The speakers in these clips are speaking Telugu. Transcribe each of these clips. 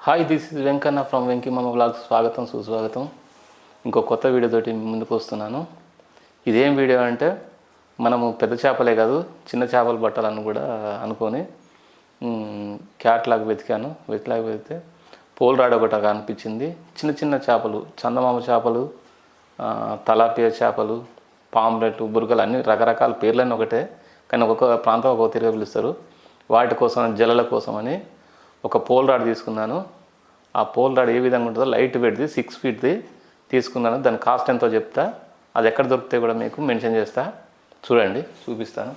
Hi this is Venkanna from Venky Mamma blogs స్వాగతం సుస్వాగతం ఇంకో కొత్త వీడియోతోటి ముందుకు వస్తున్నాను. ఇదేం వీడియో అంటే మనము పెద్ద చేపలే కాదు చిన్న చేపలు పట్టాలని కూడా అనుకొని క్యాట్లాగ్ వెతికాను. వెతిలాగ వెతికితే పోల్రాడ్ ఒకటి అనిపించింది. చిన్న చిన్న చేపలు చందమామ చేపలు తలాపియ చేపలు పాంప్లెట్ బురకలు అన్ని రకరకాల పేర్లన్నీ ఒకటే. కానీ ఒక్కొక్క ప్రాంతం ఒక్కొక్క తిరిగి పిలుస్తారు. వాటి కోసం జలల కోసం అని ఒక పోల్ రాడ్ తీసుకున్నాను. ఆ పోల్ రాడ్ ఏ విధంగా ఉంటుందో లైట్ వెయిట్ది సిక్స్ ఫీట్ది తీసుకున్నాను. దాని కాస్ట్ ఎంతో చెప్తా. అది ఎక్కడ దొరికితే కూడా మీకు మెన్షన్ చేస్తా. చూడండి చూపిస్తాను.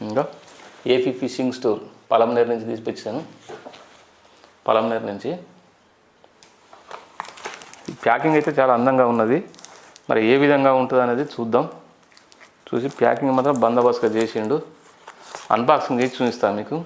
ఇంకా ఏపీ ఫిషింగ్ స్టోర్ పలంనేరు నుంచి తీసుకొచ్చాను. పలంనేరు నుంచి. ప్యాకింగ్ అయితే చాలా అందంగా ఉన్నది. మరి ఏ విధంగా ఉంటుంది అనేది చూద్దాం. చూసి ప్యాకింగ్ మాత్రం బందోబస్తుగా చేసిండు. అన్బాక్సింగ్ చేసి చూపిస్తాను మీకు.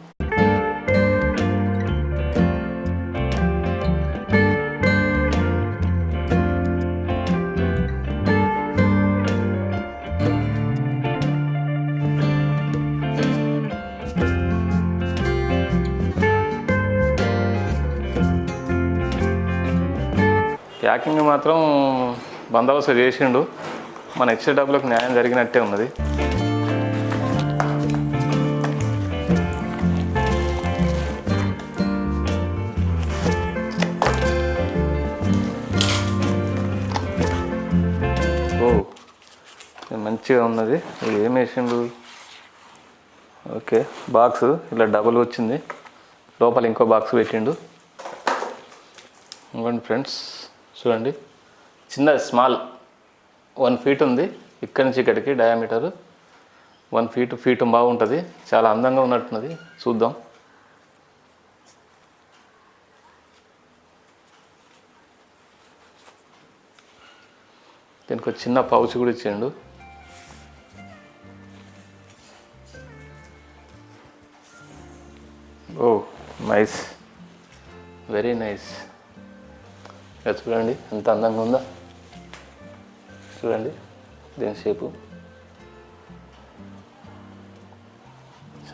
ప్యాకింగ్ మాత్రం బందోబస్తు చేసిండు. మన హెచ్డబ్ల్యూకి న్యాయం జరిగినట్టే ఉన్నది. ఓ మంచిగా ఉన్నది. ఇది ఏం వేసిండు? Okay box. ఇలా డబుల్ వచ్చింది. లోపల ఇంకో బాక్స్ పెట్టిండు. ఇంకోండి ఫ్రెండ్స్ చూడండి. చిన్న స్మాల్ వన్ ఫీట్ ఉంది. ఇక్కడి నుంచి ఇక్కడికి డయామీటర్ వన్ ఫీట్ ఫీట్ బాగుంటుంది. చాలా అందంగా ఉన్నట్టున్నది. చూద్దాం. దీనికి ఒక చిన్న పౌచ్ కూడా ఇచ్చిండు. ఓ నైస్ వెరీ నైస్ ఇక చూడండి ఎంత అందంగా ఉందా. చూడండి. దీని షేపు.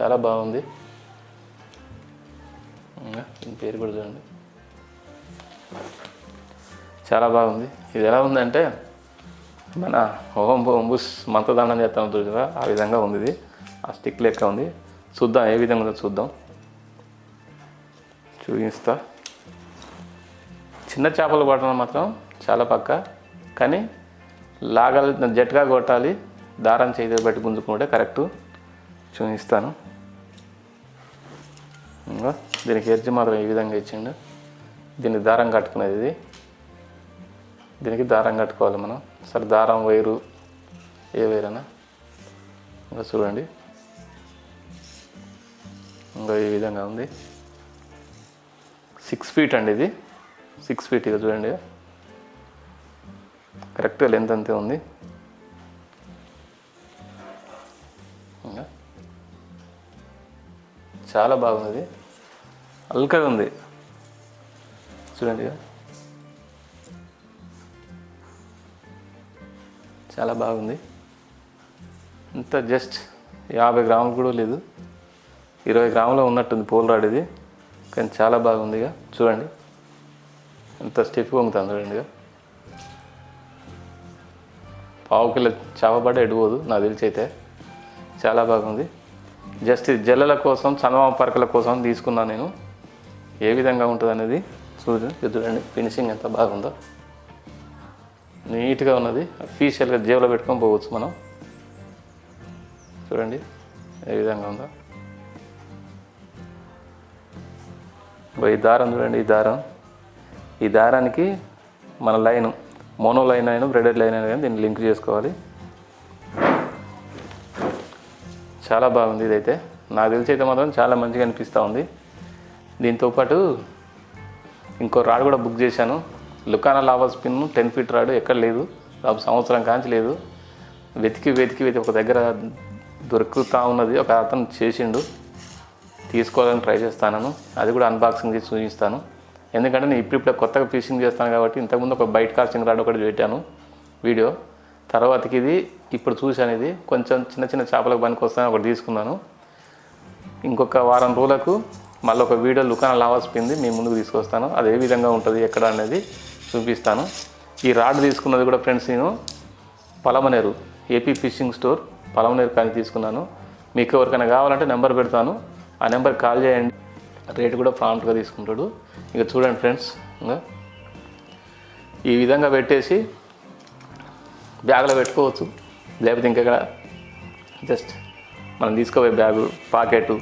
చాలా బాగుంది. ఇంకా దీని పేరు కూడా చూడండి. చాలా బాగుంది. ఇది ఎలా ఉందంటే మన ఓం ఓం మంత్రదానం చేస్తాం కదా ఆ విధంగా ఉంది ఇది. ఆ స్టిక్ లెక్క ఉంది. చూద్దాం ఏ విధంగా ఉందో చూద్దాం. చూపిస్తా. చిన్న చేపలు పట్టడం మాత్రం చాలా పక్క. కానీ లాగాలి జట్టుగా కొట్టాలి దారం చేతి బట్టి గుంజుకుంటే కరెక్ట్ చూపిస్తాను ఇంకా దీనికి ఎర్జి మాత్రం ఈ విధంగా ఇచ్చిండు. దీనికి దారం కట్టుకునేది ఇది. దీనికి దారం కట్టుకోవాలి మనం. సరే దారం వైరు ఏ వైరైనా. ఇంకా చూడండి. ఇంకా ఈ విధంగా ఉంది. సిక్స్ ఫీట్ అండి ఇది. సిక్స్ ఫీట్ ఇక చూడండి. కరెక్ట్గా లెంత్ అంతే ఉంది. ఇంకా? చాలా బాగుంది. అల్కగా ఉంది. చూడండి ఇక. చాలా బాగుంది. ఇంత జస్ట్ యాభై గ్రాములు కూడా లేదు. ఇరవై గ్రాములు ఉన్నట్టుంది పోల్ రాడ్ ఇది. కానీ చాలా బాగుంది ఇక. చూడండి. ఎంత స్టెప్ ఉంటుంది చూడండిగా ఇక. పావు కిలో చేప పడ్డ ఎడిపోదు నాకు తెలిసి అయితే చాలా బాగుంది. జస్ట్ జల్లల కోసం చందమామ పరకల కోసం తీసుకున్నాను నేను. ఏ విధంగా ఉంటుంది అనేది చూడండి చూడండి ఫినిషింగ్ ఎంత బాగుందో. నీట్గా ఉన్నది. అఫీషియల్గా జేబులో పెట్టుకొని పోవచ్చు మనం. చూడండి ఏ విధంగా ఉందో. ఈ దారం చూడండి ఈ దారం. ఈ దారానికి మన లైను. మోనో లైన్ అయినా బ్రెడెడ్ లైన్ అయినా కానీ దీన్ని లింక్ చేసుకోవాలి. చాలా బాగుంది ఇదైతే. నాకు తెలిసి అయితే మాత్రం చాలా మంచిగా అనిపిస్తూ ఉంది. దీంతోపాటు ఇంకో రాడ్ కూడా బుక్ చేశాను. లుకానా లావా స్పిన్ టెన్ ఫీట్ రాడ్ ఎక్కడ లేదు. దాదాపు సంవత్సరం కాంచి లేదు. వెతికి వెతికి వెతికి ఒక దగ్గర దొరుకుతూ ఉన్నది. ఒక అతను చేసిండు. తీసుకోవాలని ట్రై చేస్తాను. అది కూడా అన్బాక్సింగ్ చేసి చూపిస్తాను. ఎందుకంటే నేను ఇప్పుడు ఇప్పుడు కొత్తగా ఫిషింగ్ చేస్తాను కాబట్టి ఇంతకుముందు ఒక బయట కాస్టింగ్ రాడ్ ఒకటి పెట్టాను వీడియో. తర్వాతకి ఇది ఇప్పుడు చూశాను ఇది కొంచెం చిన్న చిన్న చేపలకు పనికి వస్తాను ఒకటి తీసుకున్నాను. ఇంకొక వారం రోజులకు మళ్ళీ ఒక వీడియో లుకాన లావాల్సింది మీ ముందుకు తీసుకొస్తాను. అది ఏ విధంగా ఉంటుంది ఎక్కడ అనేది చూపిస్తాను. ఈ రాడ్ తీసుకున్నది కూడా ఫ్రెండ్స్ నేను Palamaneru AP fishing store Palamaneru కానీ తీసుకున్నాను. మీకు ఎవరికైనా కావాలంటే నెంబర్ పెడతాను. ఆ నెంబర్కి కాల్ చేయండి. రేటు కూడా ప్రాంప్ట్గా తీసుకుంటాడు. ఇక చూడండి ఫ్రెండ్స్ ఇంకా ఈ విధంగా పెట్టేసి బ్యాగ్లో పెట్టుకోవచ్చు. లేకపోతే ఇంకెక్కడ జస్ట్ మనం తీసుకోపోయే బ్యాగు పాకెట్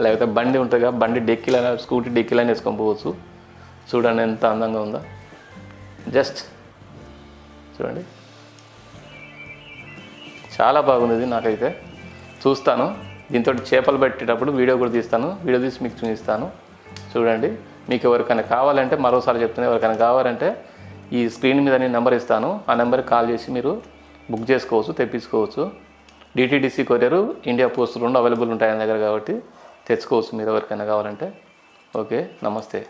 లేకపోతే బండి ఉంటుంది కదా బండి డెక్కిలైనా స్కూటీ డెక్కిలైనా వేసుకొని పోవచ్చు. చూడండి ఎంత అందంగా ఉందో. జస్ట్ చూడండి. చాలా బాగుంది నాకైతే. చూస్తాను. దీంతో చేపలు పెట్టేటప్పుడు వీడియో కూడా తీస్తాను. వీడియో తీసి మీకు చూపిస్తాను. చూడండి. మీకు ఎవరికైనా కావాలంటే మరోసారి చెప్తాను ఎవరికైనా కావాలంటే ఈ స్క్రీన్ మీద నేను నెంబర్ ఇస్తాను. ఆ నెంబర్కి కాల్ చేసి మీరు బుక్ చేసుకోవచ్చు తెప్పించుకోవచ్చు. డిటీడీసీ కొరియర్ ఇండియా పోస్ట్ రెండు అవైలబుల్ ఉంటాయి ఆయన దగ్గర కాబట్టి తెచ్చుకోవచ్చు మీరు ఎవరికైనా కావాలంటే. ఓకే. నమస్తే.